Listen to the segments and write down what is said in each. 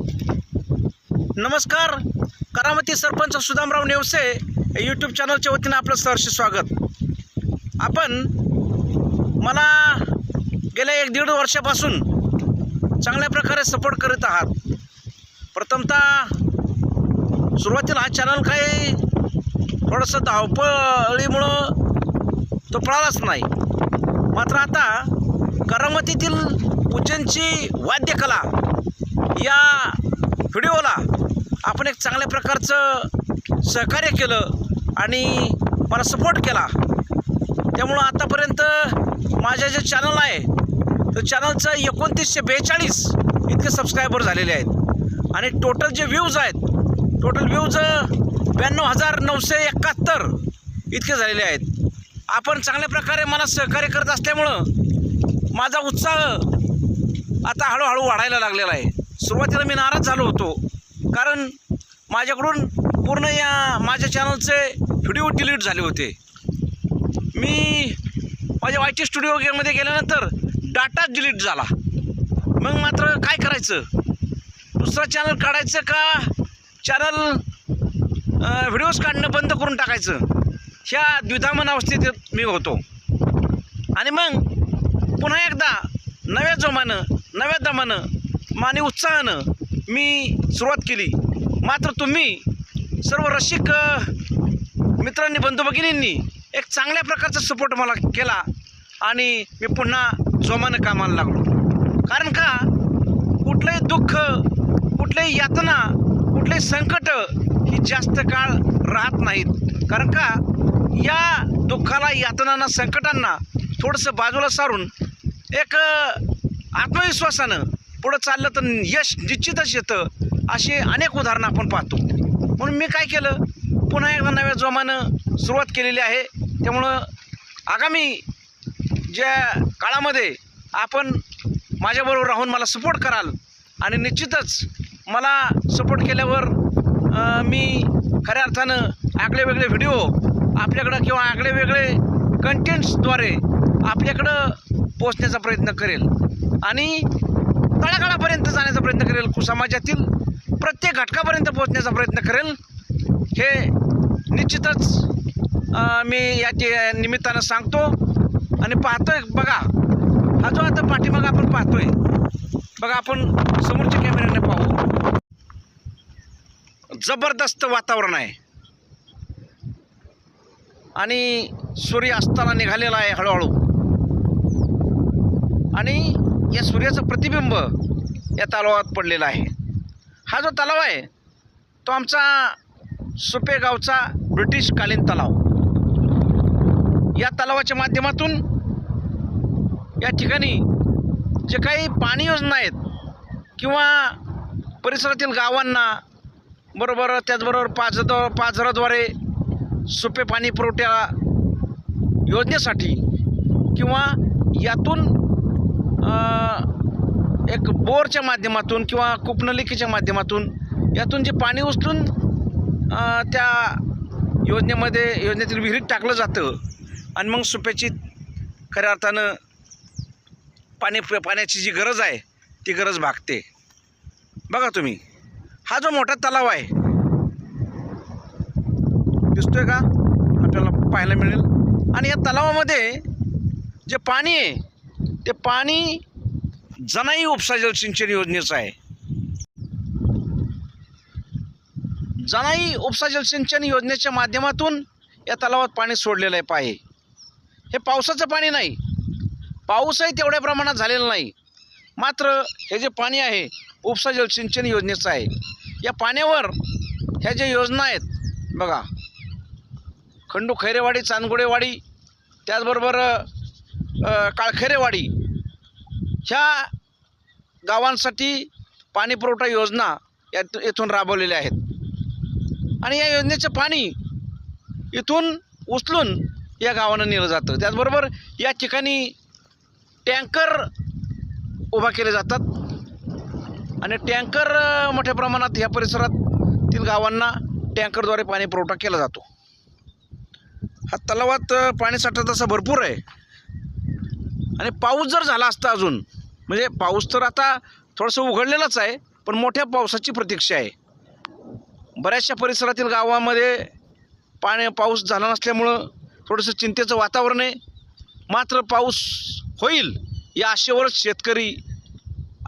नमस्कार. करामती सरपंच सुदामराव नेवसे यूट्यूब चॅनलच्या वतीनं आपलं सहर्ष स्वागत. आपण मला गेल्या एक दीड वर्षापासून चांगल्या प्रकारे सपोर्ट करीत आहात. प्रथमतः सुरुवातीला हा चॅनल काही थोडंसं धावपळीमुळं तो पळालाच नाही. मात्र आता करामतीतील पूजनची वाद्यकला या व्हिडिओला आपण एक चांगल्या प्रकारचं सहकार्य केलं आणि मला सपोर्ट केला. त्यामुळं आतापर्यंत माझ्या जे चॅनल आहे तर चॅनलचं एकोणतीसशे बेचाळीस इतके सबस्क्रायबर झालेले आहेत. आणि टोटल जे व्ह्यूज आहेत टोटल व्ह्यूज ब्याण्णव हजार नऊशे एकाहत्तर इतके झालेले आहेत. आपण चांगल्या प्रकारे मला सहकार्य करत असल्यामुळं माझा उत्साह आता हळूहळू वाढायला लागलेला आहे. सुरुवातीला मी नाराज झालो होतो. कारण माझ्याकडून पूर्ण या माझ्या चॅनलचे व्हिडिओ डिलीट झाले होते. मी माझ्या वाय स्टुडिओ गेममध्ये गेल्यानंतर डाटा डिलीट झाला. मग मात्र काय करायचं? दुसरा चॅनल काढायचं का? चॅनल व्हिडिओज काढणं बंद करून टाकायचं? ह्या द्विधामन अवस्थेत मी होतो. आणि मग पुन्हा एकदा नव्या जोमानं नव्या दमानं माने उत्साहानं मी सुरुवात केली. मात्र तुम्ही सर्व रसिक मित्रांनी बंधू भगिनींनी एक चांगल्या प्रकारचा सपोर्ट मला केला आणि मी पुन्हा जोमानं कामाला लागलो. कारण का? कुठलंही दुःख कुठल्याही यातना कुठलेही संकट ही जास्त काळ राहत नाहीत. कारण का? या दुःखाला यातनांना संकटांना थोडंसं बाजूला सारून एक आत्मविश्वासानं पुढं चाललं तर यश निश्चितच येतं. अशी अनेक उदाहरणं आपण पाहतो. म्हणून मी काय केलं? पुन्हा एकदा नव्या जोमानं सुरुवात केलेली आहे. त्यामुळं आगामी ज्या काळामध्ये आपण माझ्याबरोबर राहून मला सपोर्ट कराल आणि निश्चितच मला सपोर्ट केल्यावर मी खऱ्या अर्थानं आगळे वेगळे व्हिडिओ आपल्याकडं किंवा आगळे वेगळे कंटेंट्सद्वारे आपल्याकडं पोचण्याचा प्रयत्न करेल. आणि तळागाळापर्यंत जाण्याचा प्रयत्न करेल समाजातील प्रत्येक घटकापर्यंत पोचण्याचा प्रयत्न करेल हे निश्चितच मी याचे निमित्तानं सांगतो. आणि पाहतोय बघा हा जो आता पाठीमाग आपण पाहतोय बघा आपण समोरच्या कॅमेऱ्याने पाहू. जबरदस्त वातावरण आहे. आणि सूर्य असताना निघालेला आहे हळूहळू. आणि या सूर्याचं प्रतिबिंब या तलावात पडलेलं आहे. हा जो तलाव आहे तो आमचा सुपे गावचा ब्रिटिशकालीन तलाव. या तलावाच्या माध्यमातून या ठिकाणी जे काही पाणी योजना आहेत किंवा परिसरातील गावांना बरोबर त्याचबरोबर पाझद पाझराद्वारे सुपे पाणी पुरवठ्या योजनेसाठी किंवा यातून एक बोरच्या माध्यमातून किंवा कुपनलिकेच्या माध्यमातून यातून जे पाणी उचलून त्या योजनेमध्ये योजनेतील विहिरीत टाकलं जातं आणि मग सुप्याची खऱ्या अर्थानं पाणी पाण्याची जी गरज आहे ती गरज भागते. बघा तुम्ही हा जो मोठा तलाव आहे दिसतोय का? आपल्याला पाहायला मिळेल. आणि या तलावामध्ये जे पाणी आहे ते पाणी जनाई उपसा जलसिंचन योजनेचं आहे. जनाई उपसा जलसिंचन योजनेच्या माध्यमातून या तलावात पाणी सोडलेलं आहे पाहे. हे पावसाचं पाणी नाही. पाऊसही तेवढ्या प्रमाणात झालेला नाही. मात्र हे जे पाणी आहे उपसा जलसिंचन योजनेचं आहे. या पाण्यावर ह्या ज्या योजना आहेत बघा. खंडू खैरेवाडी चांदगुडेवाडी त्याचबरोबर काळखेरेवाडी ह्या गावांसाठी पाणी पुरवठा योजना यात येथून राबवलेल्या आहेत. आणि या योजनेचं पाणी इथून उचलून या गावांना नेलं जातं. त्याचबरोबर या ठिकाणी टँकर उभा केले जातात. आणि टँकर मोठ्या प्रमाणात या परिसरातील गावांना टँकरद्वारे पाणी पुरवठा केला जातो. हा तलावात अ, पाणीसाठा तसा भरपूर आहे. आणि पाऊस जर झाला असता अजून म्हणजे पाऊस तर आता थोडंसं उघडलेलंच आहे पण मोठ्या पावसाची प्रतीक्षा आहे. बऱ्याचशा परिसरातील गावामध्ये पाणी पाऊस झाला नसल्यामुळं थोडंसं चिंतेचं वातावरण आहे. मात्र पाऊस होईल या आशेवरच शेतकरी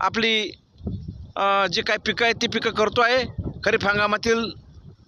आपली जी जे काय पिकं आहेत ती पिकं करतो आहे. खरीप हंगामातील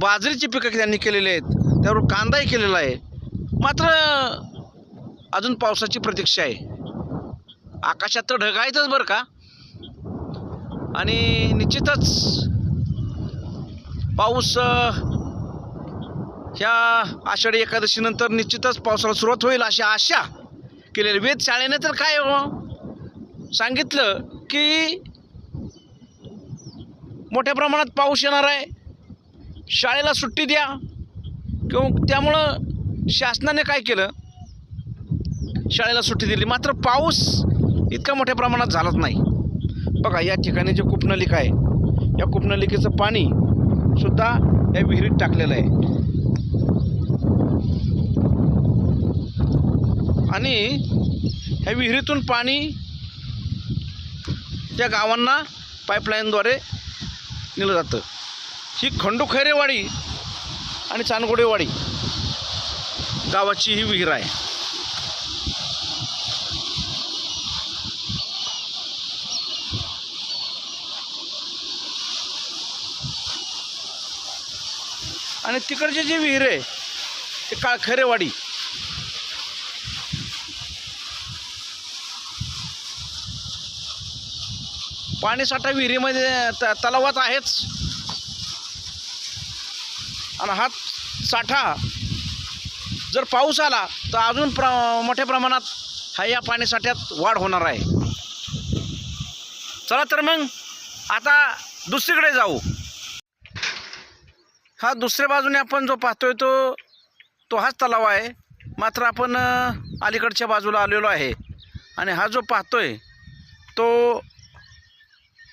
बाजरीची पिकं त्यांनी केलेली आहेत त्यावर कांदाही केलेला आहे. मात्र अजून पावसाची प्रतीक्षा आहे. आकाशात तर ढगायचंच बरं का? आणि निश्चितच पाऊस ह्या आषाढी एकादशीनंतर निश्चितच पावसाला सुरुवात होईल अशी आशा केलेली. वेधशाळेने तर काय हो? सांगितलं की मोठ्या प्रमाणात पाऊस येणार आहे. शाळेला सुट्टी द्या. किंवा त्यामुळं शासनाने काय केलं? शाळेला सुट्टी दिली. मात्र पाऊस इतका मोठ्या प्रमाणात झालाच नाही. बघा या ठिकाणी जे कूपनलिका आहे या कूपनलिकेचं पाणी सुद्धा या विहिरीत टाकलेलं आहे. आणि ह्या विहिरीतून पाणी त्या गावांना पाईपलाईनद्वारे नेलं जातं. ही खंडूखैरेवाडी आणि चांदगोडेवाडी गावाची ही विहीर आहे. आणि तिकडचे जे विहीर आहे ते काळखरेवाडी पाणीसाठा विहिरीमध्ये त तलावात आहेच. आणि हा साठा जर पाऊस आला तर अजून प्र मोठ्या प्रमाणात हा या पाणीसाठ्यात वाढ होणार आहे. चला तर मग आता दुसरीकडे जाऊ. हा दुसऱ्या बाजूने आपण जो पाहतोय तो तो हाच तलाव आहे. मात्र आपण अलीकडच्या बाजूला आलेलो आहे. आणि हा जो पाहतोय तो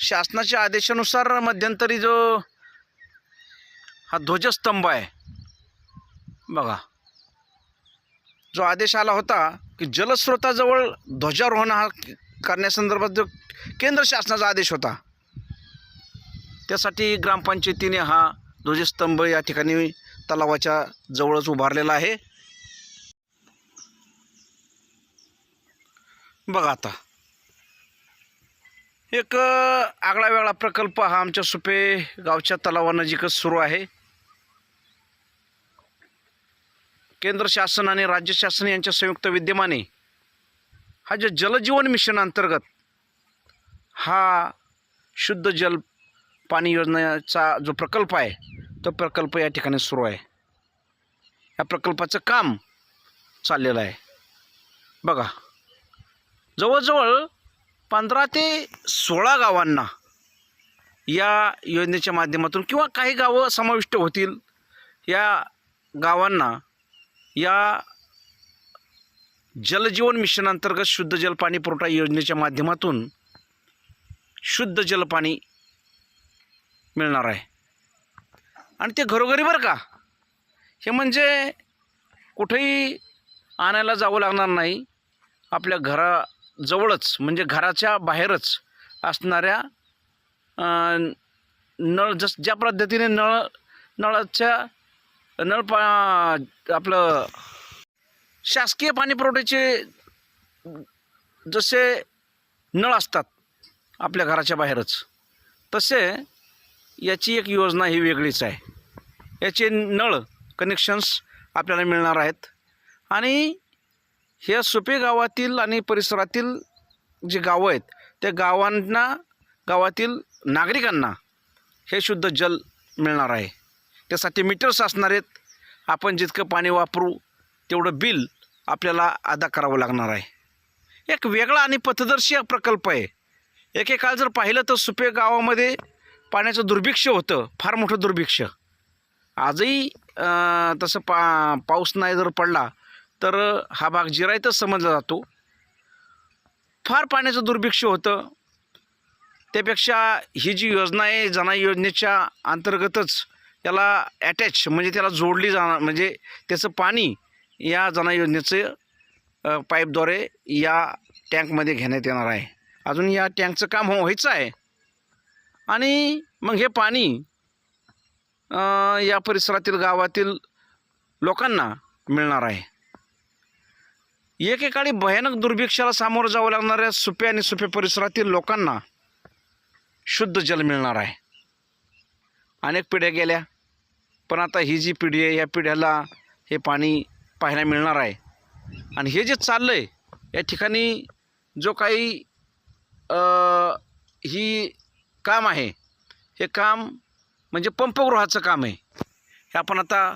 शासनाच्या आदेशानुसार मध्यंतरी जो हा ध्वजस्तंभ आहे. बघा. जो आदेश आला होता की जलस्रोताजवळ ध्वजारोहण हा करण्यासंदर्भात जो केंद्र शासनाचा आदेश होता त्यासाठी ग्रामपंचायतीने हा ध्वजस्तंभ या ठिकाणी तलावाच्या जवळच उभारलेला आहे. बघा आता. एक आगळा वेगळा प्रकल्प हा आमच्या सुपे गावच्या तलावानजीकच सुरू आहे. केंद्र शासन आणि राज्य शासन यांच्या संयुक्त विद्यमाने हा जे जलजीवन मिशन अंतर्गत हा शुद्ध जल पाणी योजनेचा जो प्रकल्प आहे तो प्रकल्प या ठिकाणी सुरू आहे. या प्रकल्पाचं काम चाललेलं आहे. बघा जवळजवळ पंधरा ते सोळा गावांना या योजनेच्या माध्यमातून किंवा काही गावं समाविष्ट होतील या गावांना या जलजीवन मिशन अंतर्गत शुद्ध जलपाणी पुरवठा योजनेच्या माध्यमातून शुद्ध जलपाणी मिळणार. आहे आणि ते घरोघरी बरं का? हे म्हणजे कुठेही आणायला जावं लागणार नाही. आपल्या घराजवळच म्हणजे घराच्या बाहेरच असणाऱ्या नळ जस ज्या पद्धतीने नळ नळाच्या नळ पा आपलं शासकीय पाणी पुरवठ्याचे जसे नळ असतात आपल्या घराच्या बाहेरच तसे याची एक योजना ही वेगळीच आहे. याचे नळ कनेक्शन्स आपल्याला मिळणार आहेत. आणि ह्या सुपे गावातील आणि परिसरातील जे गावं आहेत त्या गावांना गावातील नागरिकांना हे शुद्ध जल मिळणार आहे. त्यासाठी मीटर्स असणार आहेत. आपण जितकं पाणी वापरू तेवढं बिल आपल्याला अदा करावं लागणार आहे. एक वेगळा आणि पथदर्शी प्रकल्प आहे. एकेकाळ जर पाहिलं तर सुपे गावामध्ये पाण्याचं दुर्भिक्ष होतं फार मोठं दुर्भिक्ष. आजही तसं पा पाऊस नाही जर पडला तर हा भाग जिरायतच समजला जातो. फार पाण्याचं दुर्भिक्ष होतं. त्यापेक्षा ही जी योजना आहे जना योजनेच्या अंतर्गतच याला ॲटॅच म्हणजे त्याला जोडली जाणार म्हणजे त्याचं पाणी या जना योजनेचं पाईपद्वारे या टँकमध्ये घेण्यात येणार आहे. अजून या टँकचं काम हो व्हायचं आहे. आणि मग हे पाणी या परिसरातील गावातील लोकांना मिळणार आहे. एकेकाळी भयानक दुर्भिक्षाला सामोरं जावं लागणाऱ्या सुपे आणि सुपे परिसरातील लोकांना शुद्ध जल मिळणार आहे. अनेक पिढ्या गेल्या पण आता ही जी पिढी आहे या पिढ्याला हे पाणी पाहायला मिळणार आहे. आणि हे जे चाललं आहे या ठिकाणी जो काही ही काम आहे. हे काम म्हणजे पंपगृहाचं काम आहे. हे आपण आता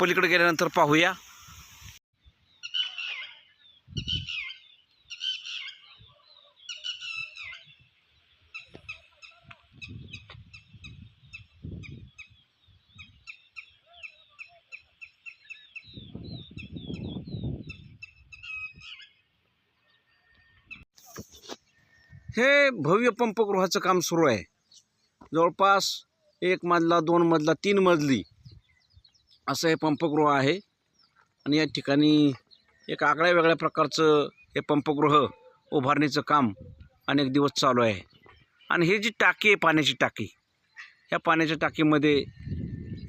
पलीकडे गेल्यानंतर पाहूया. हे भव्य पंपगृहाचं काम सुरू आहे. जवळपास एक मजला दोन मजला तीन मजली असं हे पंपगृह आहे. आणि या ठिकाणी एक आगळ्या वेगळ्या प्रकारचं हे पंपगृह उभारणीचं काम अनेक दिवस चालू आहे. आणि ही जी टाकी आहे पाण्याची टाकी ह्या पाण्याच्या टाकीमध्ये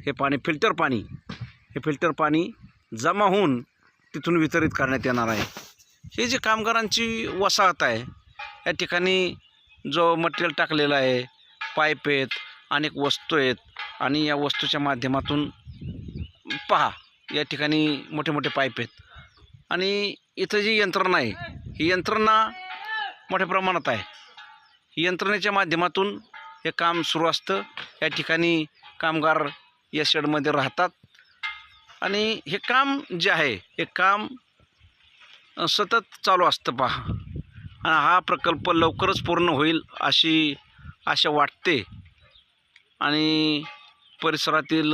हे पाणी फिल्टर पाणी हे फिल्टर पाणी जमा होऊन तिथून वितरित करण्यात येणार आहे. हे जे कामगारांची वसाहत आहे या ठिकाणी जो मटेरियल टाकलेला आहे पाईप आहेत अनेक वस्तू आहेत आणि या वस्तूच्या माध्यमातून पहा या ठिकाणी मोठे मोठे पाईप आहेत. आणि इथं जी यंत्रणा आहे ही यंत्रणा मोठ्या प्रमाणात आहे. यंत्रणेच्या माध्यमातून हे काम सुरू असतं. या ठिकाणी कामगार या शेडमध्ये राहतात. आणि हे काम जे आहे हे काम सतत चालू असतं पहा. आणि हा प्रकल्प लवकरच पूर्ण होईल अशी आशा वाटते. आणि परिसरातील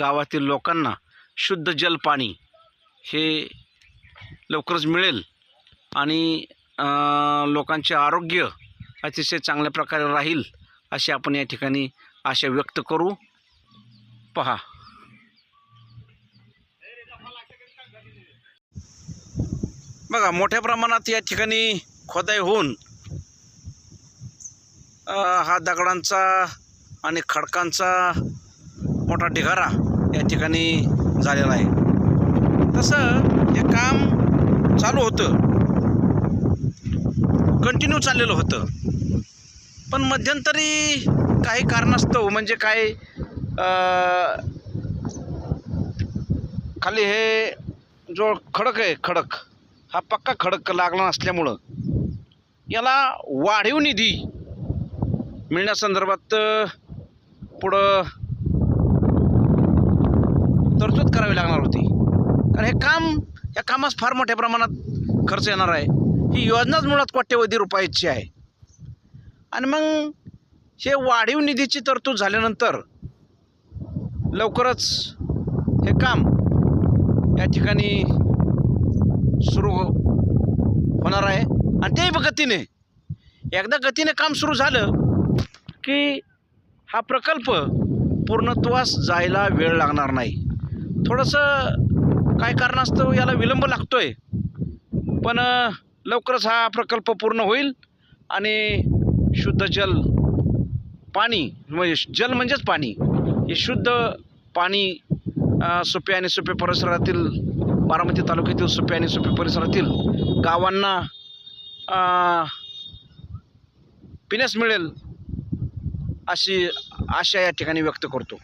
गावातील लोकांना शुद्ध जल पाणी हे लवकरच मिळेल. आणि लोकांचे आरोग्य अतिशय चांगल्या प्रकारे राहील अशी आपण या ठिकाणी आशा व्यक्त करू. पहा. बघा मोठ्या प्रमाणात या ठिकाणी खोदाई होऊन हा दगडांचा आणि खडकांचा मोठा ढिगारा या ठिकाणी झालेला आहे. तसं हे काम चालू होतं. कंटिन्यू चाललेलं होतं. पण मध्यंतरी काही कारणास्तव म्हणजे काय खाली हे जो खडक आहे खडक हा पक्का खडक लागला नसल्यामुळं याला वाढीव निधी मिळण्यासंदर्भात पुढं तरतूद करावी लागणार होती. कारण हे काम या कामास फार मोठ्या प्रमाणात खर्च येणार आहे. ही योजनाच मुळात कोट्यवधी रुपयाची आहे. आणि मग हे वाढीव निधीची तरतूद झाल्यानंतर लवकरच हे काम या ठिकाणी सुरू हो-, होणार आहे. आणि त्याही गतीने एकदा गतीने काम सुरू झालं की हा प्रकल्प पूर्णत्वास जायला वेळ लागणार नाही. थोडंसं काय कारणास्तव याला विलंब लागतो आहे पण लवकरच हा प्रकल्प पूर्ण होईल आणि शुद्ध जल पाणी म्हणजे जल म्हणजेच पाणी हे शुद्ध पाणी सोपे आणि सुपे परिसरातील बारामती तालुक्यातील सुपे आणि सुपे परिसरातील गावांना पिण्यास मिळेल अशी आशा या ठिकाणी व्यक्त करतो.